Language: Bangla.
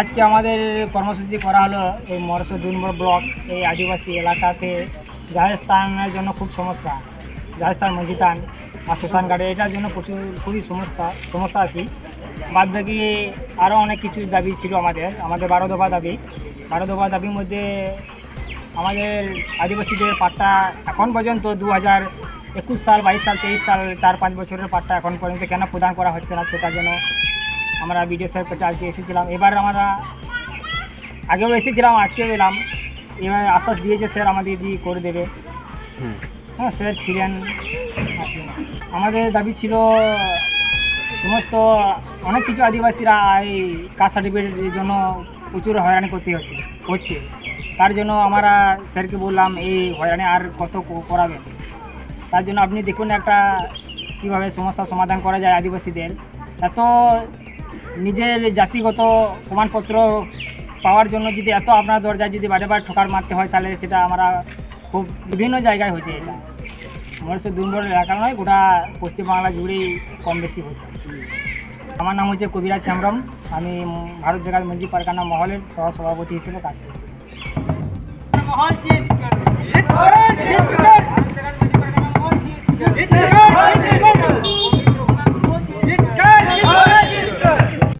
আজকে আমাদের কর্মসূচি করা হলো এই মরশ দুই নম্বর ব্লক, এই আদিবাসী এলাকাতে জাহের স্থানের জন্য খুব সমস্যা জাহের স্থান মসজিদান আর শ্মশান ঘাটে এটার জন্য প্রচুর, খুবই সমস্যা সমস্যা আছে। বাদ বাকি আরও অনেক কিছু দাবি ছিল আমাদের আমাদের বারো দফা দাবি। বারো দফা দাবির মধ্যে আমাদের আদিবাসীদের পাট্টা এখন পর্যন্ত দু হাজার একুশ সাল, বাইশ সাল, তেইশ সাল, চার পাঁচ বছরের পাট্টা এখন পর্যন্ত কেন প্রদান করা হচ্ছে না সেটার জন্য আমরা বিডিও কাছে আজকে এসেছিলাম। এবার আমরা আগেও এসেছিলাম আজকেও এলাম। এবার আশ্বাস দিয়েছে স্যার আমাদের দিয়ে করে দেবে। হ্যাঁ স্যার ছিলেন। আমাদের দাবি ছিল সমস্ত অনেক কিছু আদিবাসীরা এই কাস্ট সার্টিফিকেটের জন্য প্রচুর হয়রানি করতে হচ্ছে হচ্ছে তার জন্য আমরা স্যারকে বললাম এই হয়রানি আর কত করাবেন তার জন্য আপনি দেখুন একটা কীভাবে সমস্যার সমাধান করা যায় আদিবাসীদের। এত নিজের জাতিগত প্রমাণপত্র পাওয়ার জন্য যদি এত আপনার দরজায় যদি বারে বার ঠোকার মারতে হয়, তাহলে সেটা আমরা খুব বিভিন্ন জায়গায় হচ্ছে এটা। আমার শুধু দুর্বল এলাকা নয়, গোটা পশ্চিমবাংলা জুড়েই কম বেশি হচ্ছে আমার নাম হচ্ছে কবিরাজ শ্যামরম, আমি ভারত বেকার মঞ্জি পারকানা মহলের সহ সভাপতি হিসেবে কাজ করি মহল